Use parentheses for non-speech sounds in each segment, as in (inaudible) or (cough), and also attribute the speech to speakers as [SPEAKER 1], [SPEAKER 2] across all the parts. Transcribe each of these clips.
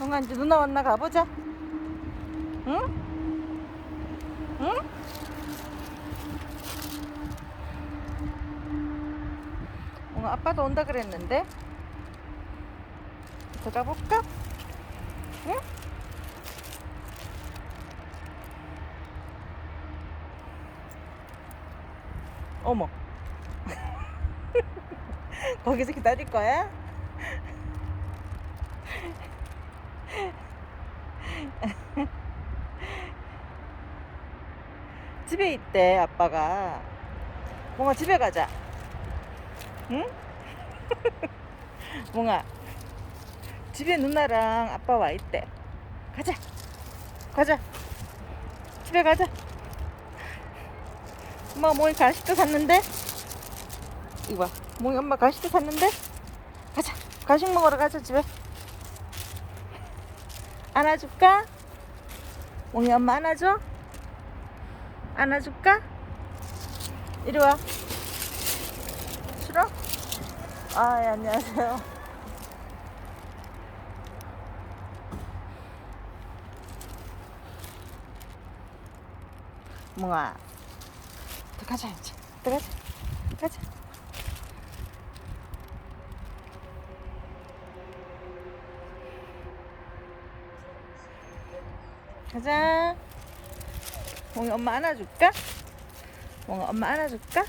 [SPEAKER 1] 뭔가 이제 누나 만나 가보자. 응? 응? 뭔가 아빠도 온다 그랬는데. 들어가 볼까? 응? 어머. (laughs) 거기서 기다릴 거야? (laughs) 집에 있대 아빠가. 몽아 집에 가자. 응? (laughs) 몽아 집에 누나랑 아빠 와 있대. 가자. 가자. 집에 가자. 엄마 몽이 간식도 샀는데? 이거 봐. 몽이 엄마 간식도 샀는데? 가자. 간식 먹으러 가자 집에 안아줄까? 몽이 엄마 안아줘? 안아줄까? 이리 와. 싫어? 아, 예, 안녕하세요. 몽아. 들어가자, 이제. 들어가자. 가자. 가자. 몽이 엄마 안아줄까? 몽아 엄마 안아줄까?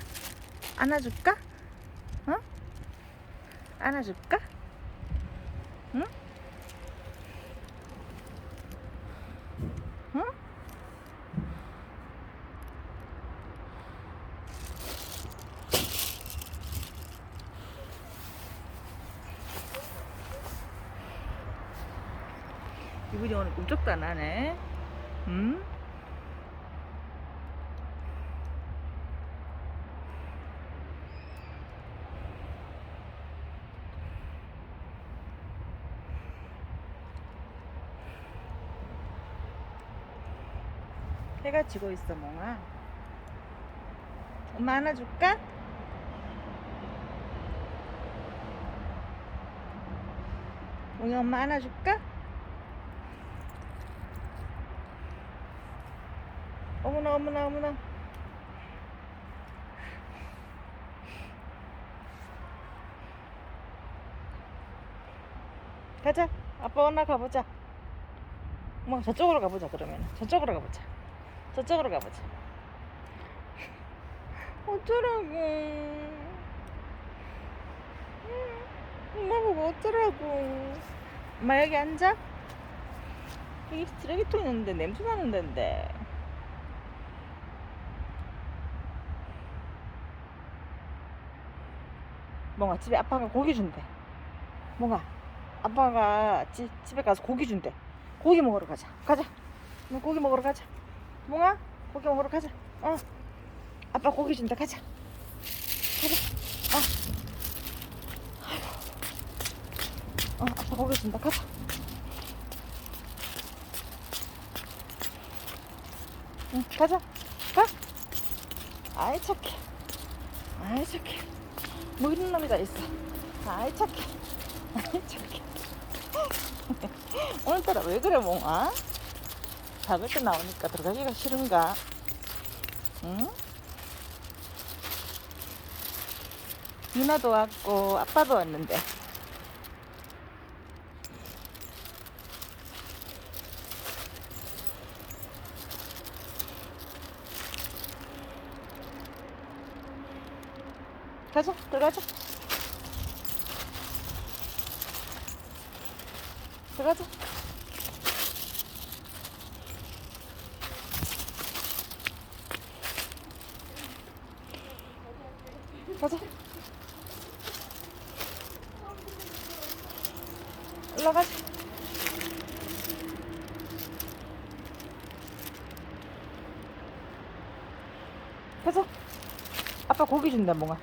[SPEAKER 1] 안아줄까? 어? 안아줄까? 응? 응? 이분이 오늘 꿈쩍도 안 하네. 응? 해가 지고 있어 몽아 엄마 안아줄까? 몽이 엄마 안아줄까? 어머나 어머나. 어머나 가자. 아빠 만나 가보자. 뭐 저쪽으로 가보자 그러면. 저쪽으로 가보자. 저쪽으로 가보자. (laughs) 어쩌라고. 음, 엄마 보고 어쩌라고. 엄마 여기 앉아. 여기 쓰레기통 있는데 냄새 나는 데인데 뭔가 집에 아빠가 고기 준대. 뭔가 아빠가 지, 집에 가서 고기 준대. 고기 먹으러 가자. 가자. 너 고기 먹으러 가자. 몽아 고기 먹으러 가자. 어. 아빠 고기 준다 가자. 가자. 어. 어 아빠 고기 준다. 가자. 응 가자. 가. 아이 착해. 아이 착해 뭐 이런 놈이 다 있어. 아이 착해. (laughs) 아이 착해. (laughs) 오늘따라 왜 그래 몽아? 작을 때 나오니까 들어가기가 싫은가? 응? 누나도 왔고 아빠도 왔는데 가자 들어가자 들어가자 가자. 올라가자. 가자. 아빠 고기 준다, 몽아.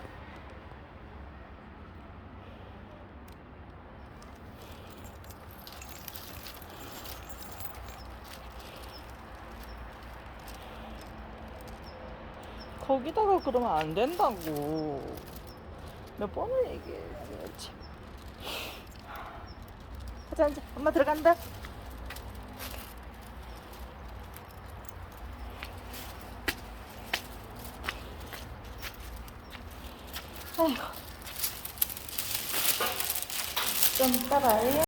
[SPEAKER 1] 거기다가 그러면 안 된다고. 몇 번을. 참. 앉아 앉아 엄마 들어간다 아이고 좀 봐요